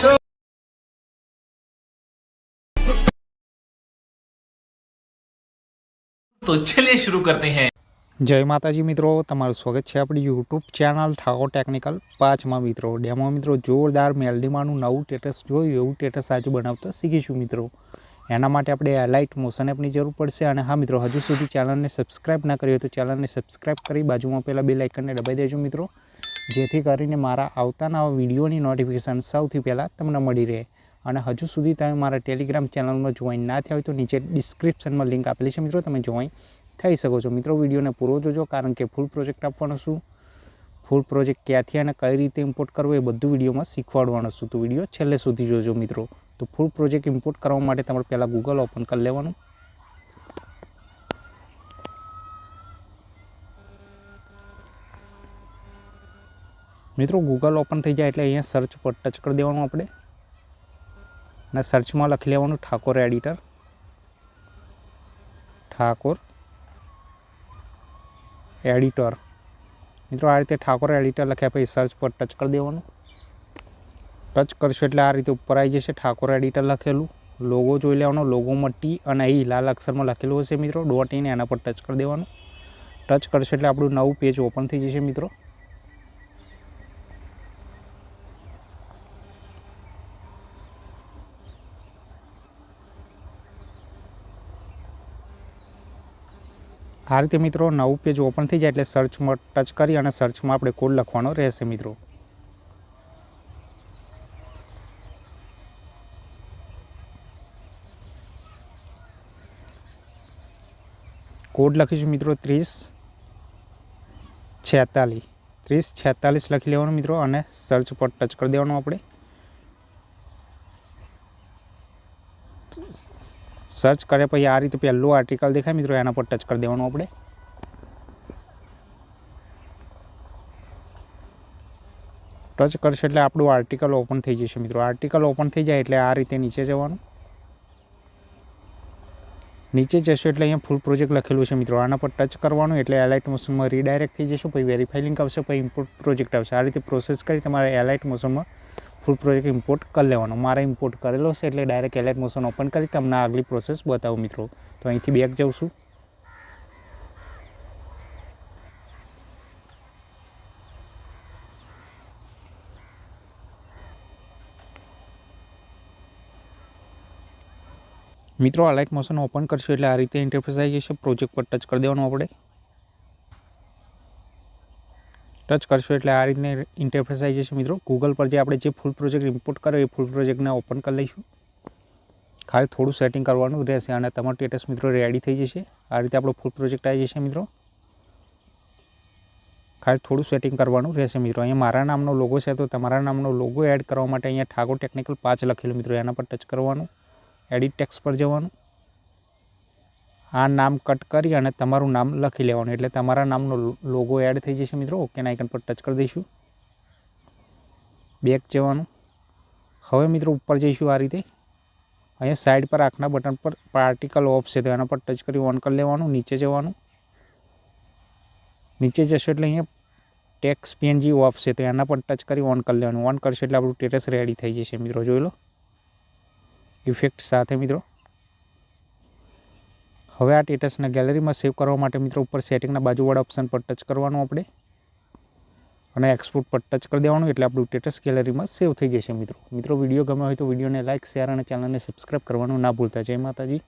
છો? તો ચલિए શરૂ કરતે हैं જય માતાજી મિત્રો તમારું સ્વાગત છે આપણી યુટ્યુબ ચેનલ ઠાકોર ટેકનિકલ પાંચમાં મિત્રો. ડેમો મિત્રો જોરદાર મેલડીમાનું નવું ટેટસ જોયું એવું ટેટસ આજે બનાવતા શીખીશું મિત્રો. એના માટે આપણે લાઇટ મોશન એપની જરૂર પડશે અને હા મિત્રો હજુ સુધી ચેનલને સબસ્ક્રાઈબ ના કરી હોય તો ચેનલને સબસ્ક્રાઈબ કરી બાજુમાં પહેલાં બે લાઇકનને દબાઈ દેજો મિત્રો. જેથી કરીને મારા આવતાના વિડીયોની નોટિફિકેશન સૌથી પહેલાં તમને મળી રહે. અને હજુ સુધી તમે મારા ટેલિગ્રામ ચેનલમાં જોઈન ના થયા હોય તો નીચે ડિસ્ક્રિપ્શનમાં લિંક આપેલી છે મિત્રો, તમે જોઈન થઈ શકો છો. મિત્રો, વિડીયોને પૂરો જોજો, કારણ કે ફૂલ પ્રોજેક્ટ આપવાનો છું. ફૂલ પ્રોજેક્ટ ક્યાંથી અને કઈ રીતે ઇમ્પોર્ટ કરવો એ બધું વિડીયોમાં શીખવાડવાનું છું. તો વીડિયો છેલ્લે સુધી જોજો મિત્રો. તો ફૂલ પ્રોજેક્ટ ઇમ્પોર્ટ કરવા માટે તમારે પહેલાં ગૂગલ ઓપન કરી લેવાનું. મિત્રો ગૂગલ ઓપન થઈ જાય એટલે અહીંયા સર્ચ પર ટચ કરી દેવાનું આપણે. અને સર્ચમાં લખી લેવાનું ઠાકોર એડિટર ઠાકોર એડિટર મિત્રો, આ રીતે ઠાકોર એડિટર લખ્યા પછી સર્ચ પર ટચ કરી દેવાનું. ટચ કરશો એટલે આ રીતે ઉપર આવી જશે, ઠાકોર એડિટર લખેલું. લોગો જોઈ લેવાનો લોગોમાં ટી અને ઈ લાલ અક્ષરમાં લખેલું હશે મિત્રો. ડોટ ઈને એના પર ટચ કરી દેવાનું. ટચ કરશો એટલે આપણું નવું પેજ ઓપન થઈ જશે મિત્રો. આ રીતે મિત્રો નવું પેજ ઓપન થઈ જાય એટલે સર્ચમાં ટચ કરી અને સર્ચમાં આપણે કોડ લખવાનો રહેશે મિત્રો. કોડ લખીશું મિત્રો ત્રીસ છેતાલીસ. ત્રીસ છેતાલીસ લખી લેવાનું મિત્રો અને સર્ચ પર ટચ કરી દેવાનું આપણે. સર્ચ કર્યા પછી આ રીતે પહેલું આર્ટિકલ દેખાય મિત્રો, એના પર ટચ કરી દેવાનું આપણે. ટચ કરશે એટલે આપણું આર્ટિકલ ઓપન થઈ જશે મિત્રો. આર્ટિકલ ઓપન થઈ જાય એટલે આ રીતે નીચે જવાનું. નીચે જશો એટલે અહીંયા ફૂલ પ્રોજેક્ટ લખેલું છે મિત્રો. આના પર ટચ કરવાનું એટલે એલાઇટ મોશનમાં રીડાયરેક્ટ થઈ જશું, પછી વેરીફાઈ લિંક આવશે, પછી ઇમ્પોર્ટ પ્રોજેક્ટ આવશે. આ રીતે પ્રોસેસ કરી તમારે એલાઇટ મોશનમાં ફૂલ પ્રોજેક્ટ ઇમ્પોર્ટ કરી લેવાનો. મારે ઇમ્પોર્ટ કરેલો છે એટલે ડાયરેક્ટ એલેટ મોશન ઓપન કરી તમને આગલી પ્રોસેસ બતાવું મિત્રો. તો અહીંથી બેક જાઉં છું. મિત્રો આ લાઇટ મોશન ઓપન કરશો એટલે આ રીતે ઇન્ટરફેસ આવી જશે. પ્રોજેક્ટ પર ટચ કરી દેવાનું આપણે. ટચ કરશો એટલે આ રીતને ઇન્ટરફેસ આવી જશે મિત્રો. ગૂગલ પર જે આપણે જે ફૂલ પ્રોજેક્ટ ઇમ્પોર્ટ કર્યો એ ફૂલ પ્રોજેક્ટને ઓપન કરી લઈશું. ખાલી થોડું સેટિંગ કરવાનું રહેશે અને તમારું સ્ટેટસ મિત્રો રેડી થઈ જશે. આ રીતે આપણો ફૂલ પ્રોજેક્ટ આવી જશે મિત્રો. ખાલી થોડું સેટિંગ કરવાનું રહેશે મિત્રો. અહીંયા મારા નામનો લોગો છે તો તમારા નામનો લોગો એડ કરવા માટે અહીંયા ઠાકોર ટેકનિકલ પાંચ લખેલું મિત્રો. એના પર ટચ કરવાનું. એડિટ ટેક્સ પર જવાનું. આ નામ કટ કરી અને તમારું નામ લખી લેવાનું. એટલે તમારા નામનો લોગો એડ થઈ જશે મિત્રો. ઓકે આઇકન પર ટચ કરી દઈશું. બેક જવાનું. હવે મિત્રો ઉપર જઈશું આ રીતે. અહીંયા સાઈડ પર આંખના બટન પર પાર્ટિકલ ઓફ છે, તો એના પર ટચ કરી ઓન કરી લેવાનું. નીચે જવાનું. નીચે જશો એટલે અહીંયા ટેક્સ પીએનજી ઓફ છે, તો એના પર ટચ કરી ઓન કરી લેવાનું. ઓન કરશો એટલે આપણું ટેરેસ રેડી થઈ જશે મિત્રો. જોઈ લો. ઇફેક્ટ સાથે મિત્રો. હવે આ સ્ટેટસને ગેલેરીમાં સેવ કરવા માટે મિત્રો ઉપર સેટિંગના બાજુવાળા ઓપ્શન પર ટચ કરવાનું આપણે. અને એક્સપોર્ટ પર ટચ કરી દેવાનું એટલે આપણું સ્ટેટસ ગેલેરીમાં સેવ થઈ જશે મિત્રો. મિત્રો, વીડિયો ગમ્યો હોય તો વિડીયોને લાઇક શેર અને ચેનલને સબસ્ક્રાઈબ કરવાનું ના ભૂલતા. જય માતાજી.